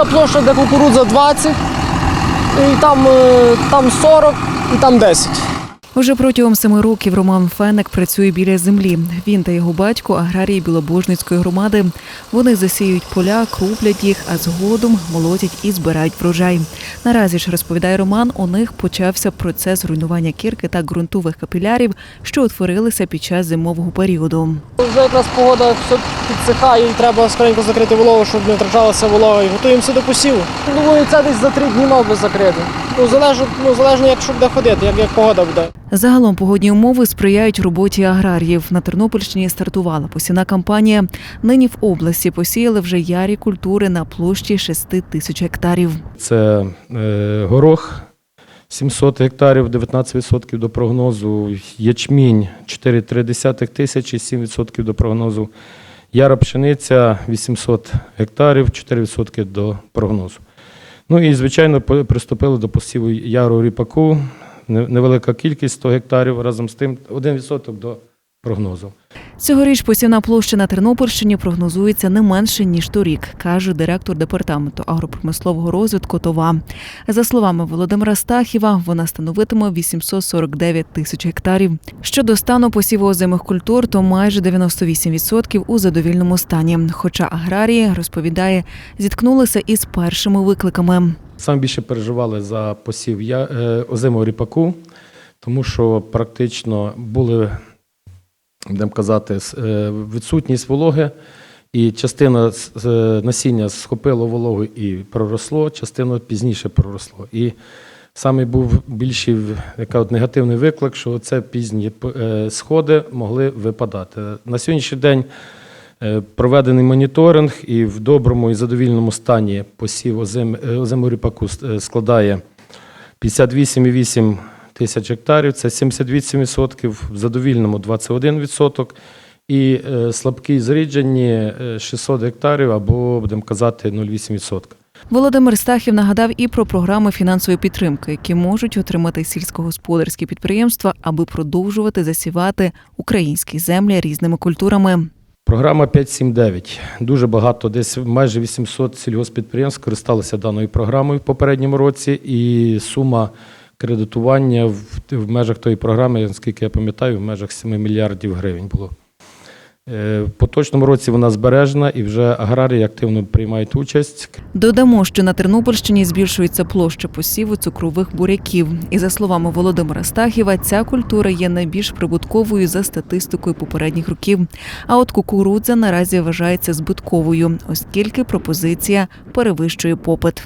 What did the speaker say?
Ця площа, де кукурудза 20, і там, е, там 40, і там 10. Уже протягом семи років Роман Феник працює біля землі. Він та його батько аграрії Білобожницької громади. Вони засіюють поля, круплять їх, а згодом молотять і збирають врожай. Наразі ж розповідає Роман, у них почався процес руйнування кірки та ґрунтових капілярів, що утворилися під час зимового періоду. Вже якраз погода все підсихає і треба скоренько закрити волову, щоб не втрачалася волога. І готуємося до посіву. Думаю, це десь за три дні мав би закрити. Ну, залежно, ну, залежно як що буде ходити, як, як погода буде. Загалом погодні умови сприяють роботі аграріїв. На Тернопільщині стартувала посівна кампанія. Нині в області посіяли вже ярі культури на площі 6 тисяч гектарів. Це е, горох 700 гектарів, 19% до прогнозу, ячмінь 4,3 тисячі, 7% до прогнозу, яра пшениця 800 гектарів, 4% до прогнозу. Ну і, звичайно, приступили до посіву яру ріпаку, невелика кількість 100 гектарів, разом з тим 1% до прогнозу. Цьогоріч посівна площа на Тернопільщині прогнозується не менше ніж торік, каже директор департаменту агропромислового розвитку ТОВА. За словами Володимира Стахіва, вона становитиме 849 тисяч гектарів. Щодо стану посіву озимих культур, то майже 98% у задовільному стані. Хоча аграрії розповідає, зіткнулися із першими викликами. Саме більше переживали за посів я, е, озимого ріпаку, тому що практично були, будемо казати, е, відсутність вологи, і частина е, насіння схопило вологу і проросло, частина пізніше проросло. І саме був більший негативний виклик, що це пізні е, сходи могли випадати. На сьогоднішній день Проведений моніторинг і в доброму і задовільному стані посів озим, озимого ріпаку е, складає 58,8 тисяч гектарів, це 78%, в задовільному 21%, і е, слабкий зріджені е, 600 гектарів або, будемо казати, 0,8%. Володимир Стахів нагадав і про програми фінансової підтримки, які можуть отримати сільськогосподарські підприємства, аби продовжувати засівати українські землі різними культурами. Програма 5.7.9. Дуже багато, десь майже 800 сільгоспідприємств скористалися даною програмою в попередньому році, і сума кредитування в, в межах тої програми, наскільки я пам'ятаю, в межах 7 мільярдів гривень було. Е, В поточному році вона збережена і вже аграрії активно приймають участь. Додамо, що на Тернопільщині збільшується площа посіву цукрових буряків. І за словами Володимира Стахіва, ця культура є найбільш прибутковою за статистикою попередніх років. А от кукурудза наразі вважається збитковою, оскільки пропозиція перевищує попит.